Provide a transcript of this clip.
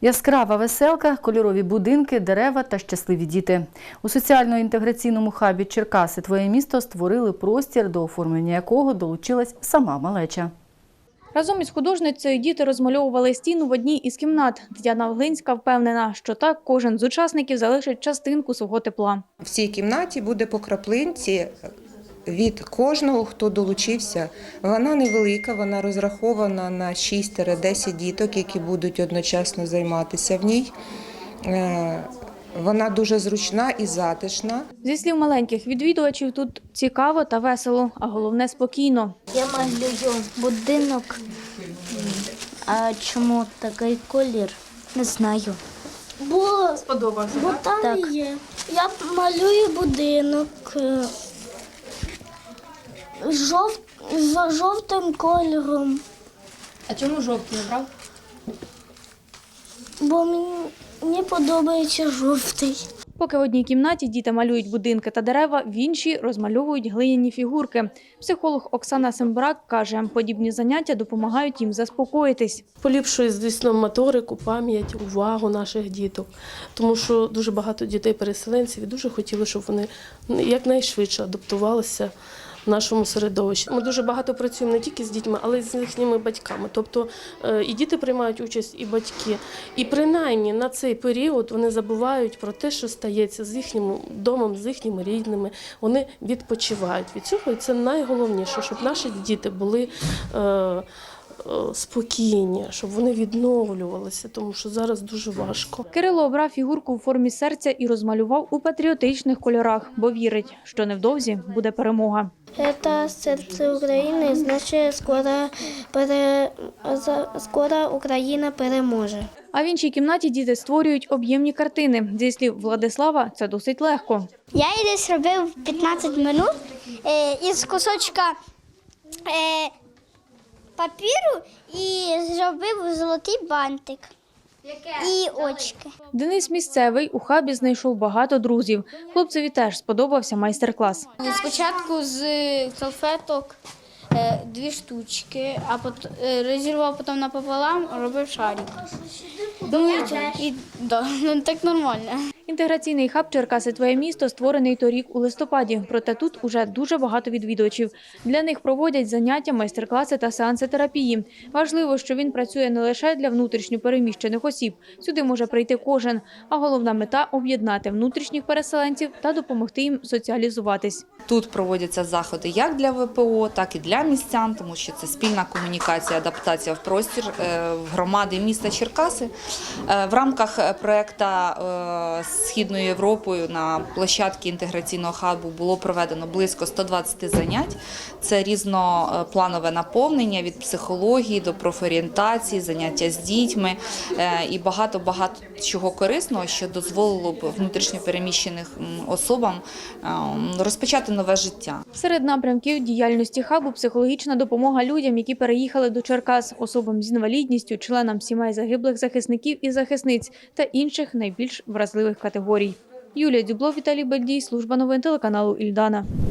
Яскрава веселка, кольорові будинки, дерева та щасливі діти. У соціально-інтеграційному хабі Черкаси Твоє місто створили простір, до оформлення якого долучилась сама малеча. Разом із художницею діти розмальовували стіну в одній із кімнат. Тетяна Глинська впевнена, що так кожен з учасників залишить частинку свого тепла. В цій кімнаті буде по краплинці від кожного, хто долучився. Вона невелика, вона розрахована на 6-10 діток, які будуть одночасно займатися в ній. Е, Вона дуже зручна і затишна. Зі слів маленьких відвідувачів, тут цікаво та весело, а головне спокійно. Я малюю будинок. А чому такий колір? Не знаю. Бо, Сподобався. бо там Так. є. Я малюю будинок жов... за жовтим кольором, А чому жовтий обрав? бо мені, мені подобається жовтий. Поки в одній кімнаті діти малюють будинки та дерева, в іншій розмальовують глиняні фігурки. Психолог Оксана Сембрак каже, подібні заняття допомагають їм заспокоїтись. Поліпшує, звісно, моторику, пам'ять, увагу наших діток. Тому що дуже багато дітей-переселенців і дуже хотіли, щоб вони якнайшвидше адаптувалися нашому середовищі. Ми дуже багато працюємо не тільки з дітьми, але й з їхніми батьками. Тобто е, і діти приймають участь, і батьки. І принаймні на цей період вони забувають про те, що стається з їхнім домом, з їхніми рідними. Вони відпочивають від цього, і це найголовніше, щоб наші діти були. Е, спокійні, щоб вони відновлювалися, тому що зараз дуже важко. Кирило обрав фігурку в формі серця і розмалював у патріотичних кольорах, бо вірить, що невдовзі буде перемога. Це серце України, значить скоро, пере... скоро Україна переможе. А в іншій кімнаті діти створюють об'ємні картини. Зі слів Владислава, це досить легко. Я її десь робив 15 минут е, із кусочка е, папіру і зробив золотий бантик. І очки. Денис місцевий у хабі знайшов багато друзів. Хлопцеві теж сподобався майстер-клас. Спочатку з салфеток е, дві штучки, а потім розірвав потім напополам, робив шарик. Думаю, і, да, так нормально. Інтеграційний хаб Черкаси Твоє місто створений торік у листопаді. Проте тут уже дуже багато відвідувачів. Для них проводять заняття, майстер-класи та сеанси терапії. Важливо, що він працює не лише для внутрішньо переміщених осіб. Сюди може прийти кожен. А головна мета об'єднати внутрішніх переселенців та допомогти їм соціалізуватись. Тут проводяться заходи як для ВПО, так і для містян, тому що це спільна комунікація, адаптація в простір е, громади міста Черкаси. Е, В рамках проекту Східною Європою на площадці інтеграційного хабу було проведено близько 120 занять. Це різнопланове наповнення від психології до профорієнтації, заняття з дітьми е, і багато багато чого корисного, що дозволило б внутрішньопереміщених м, особам е, розпочати нове життя. Серед напрямків діяльності хабу психологічна допомога людям, які переїхали до Черкас, особам з інвалідністю, членам сімей загиблих захисників і захисниць та інших найбільш вразливих категорій. Юлія Дюбло, Віталій Бельдій, служба новин телеканалу Ільдана.